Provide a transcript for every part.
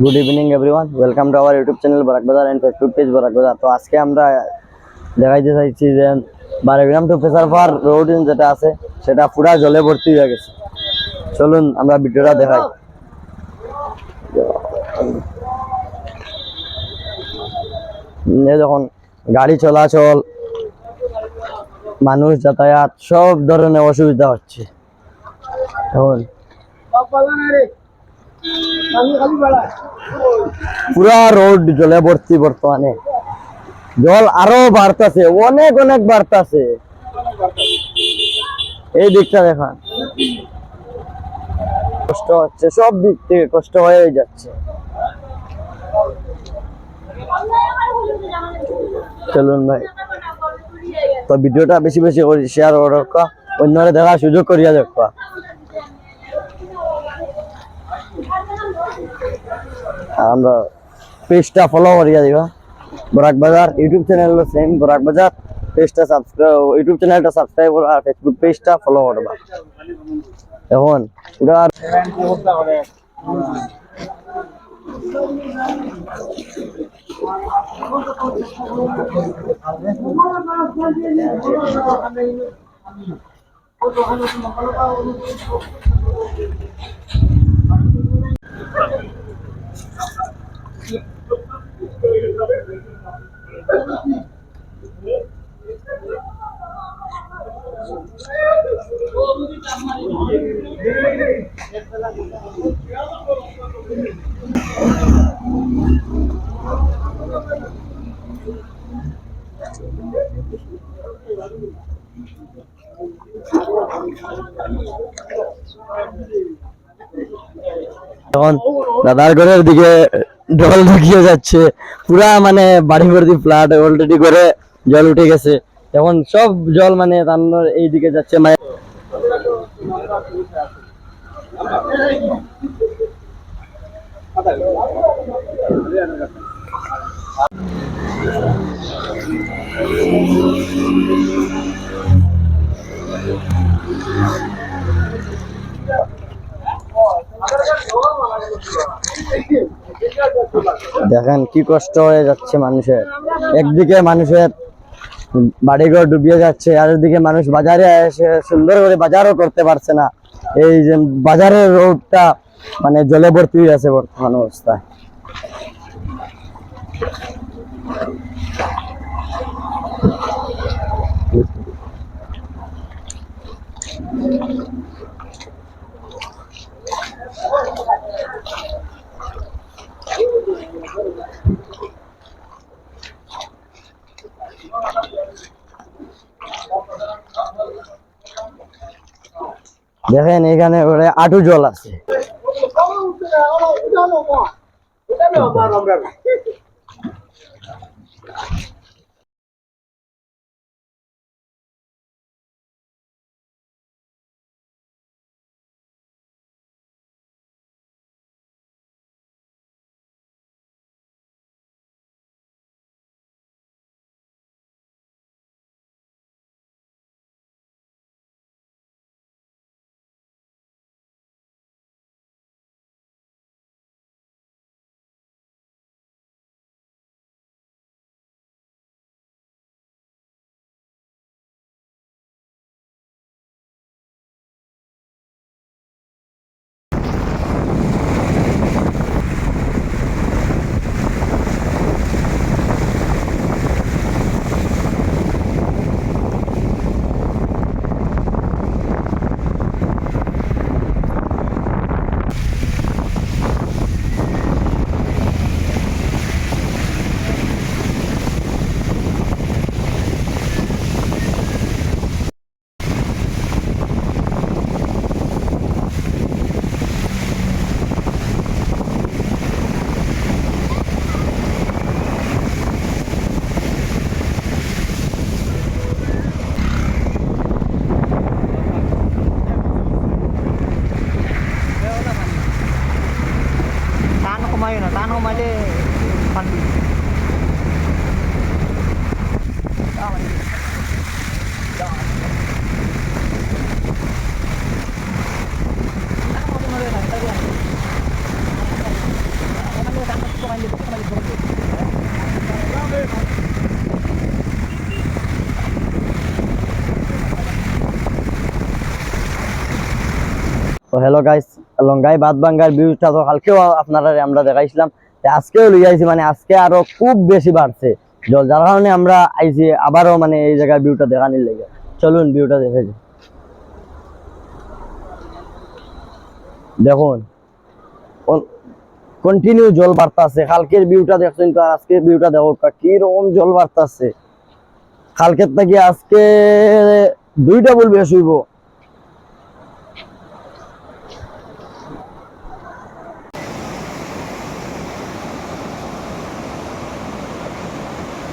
Good evening everyone welcome to our YouTube channel Barak Bazar and Facebook page Barak বাজার তো আজকে আমরা দেখাইতে চাইছি যে বারেগ্রাম টু পেশারপার রোড যেটা আছে, সেটা পুরা জলে ভর্তি হয়ে গেছে। চলুন আমরা ভিডিওটা দেখাই। যখন গাড়ি চলাচল, মানুষ যাতায়াত, সব ধরনের অসুবিধা হচ্ছে। এখন পুরা রোড জলে ভর্তি বর্তমানে। জল আরও বাড়তেছে, অনেক অনেক বাড়তেছে। এই দিকটা দেখান। কষ্ট হচ্ছে, সব দিক থেকে কষ্ট হয়ে যাচ্ছে। চলুন ভাই। তো ভিডিওটা বেশি বেশি করে শেয়ার করবা অন্যরা দেখার সুযোগ করিয়া দেখবা আমরা পেজটা ফলো করিয়া দিবা বরাক বাজার ইউটিউব চ্যানেল হলো সেম বরাক বাজার পেজটা সাবস্ক্রাইব ইউটিউব চ্যানেলটা সাবস্ক্রাইব করো আর ফেসবুক পেজটা ফলো করবা এখন পুরা এখন দাদার ঘরের দিকে জল ঢুকিয়ে যাচ্ছে। পুরা মানে বাড়ি ভর্তি ফ্ল্যাট অলরেডি করে জল উঠে গেছে। এখন সব জল মানে তার এই দিকে যাচ্ছে। মানে দেখেন কি কষ্ট হয়ে যাচ্ছে মানুষের। একদিকে মানুষের বাড়িঘর ডুবিয়ে যাচ্ছে, আর একদিকে মানুষ বাজারে এসে সুন্দর করে বাজারও করতে পারছে না। এই যে বাজারের রোডটা মানে জলে ভর্তি হয়ে আছে বর্তমান অবস্থায়। দেখেন এখানে ওরে আটু জল আছে back. হ্যালো গাইস লঙ্গাই বাদ বাঙ্গার ভিউটা তো কালকেও আপনারা আমরা দেখাইছিলাম। আজকেও লই আইছি মানে আজকে আরও খুব বেশি বাড়ছে। জল, যার কারণে আমরা আইছি, আবারও মানে এই জায়গার ভিউটা দেখানির লেগে। চলুন ভিউটা দেখে যাই। দেখুন কন্টিনিউ জল বাড়তাছে। কালকের ভিউটা দেখছেন তো, আর আজকের ভিউটা দেখো, কি রকম জল বাড়তাছে। কালকের থেকে আজকে দুইটা বল বেশ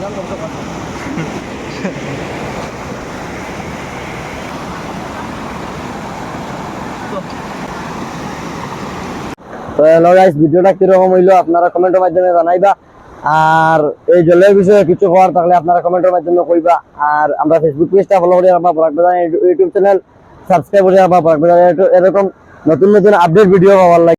তো হ্যালো গাইস ভিডিওটা কীরকম হইল আপনারা কমেন্টের মাধ্যমে জানাইবা। আর এই জলের বিষয়ে কিছু হওয়ার থাকলে আপনারা কমেন্টের মাধ্যমে কইবা। আর আমরা ফেসবুক পেজটা ফলো করে বরাক ইউটিউব চ্যানেল সাবস্ক্রাইব করে বরাক এরকম নতুন নতুন আপডেট ভিডিও পাওয়ার লাগে।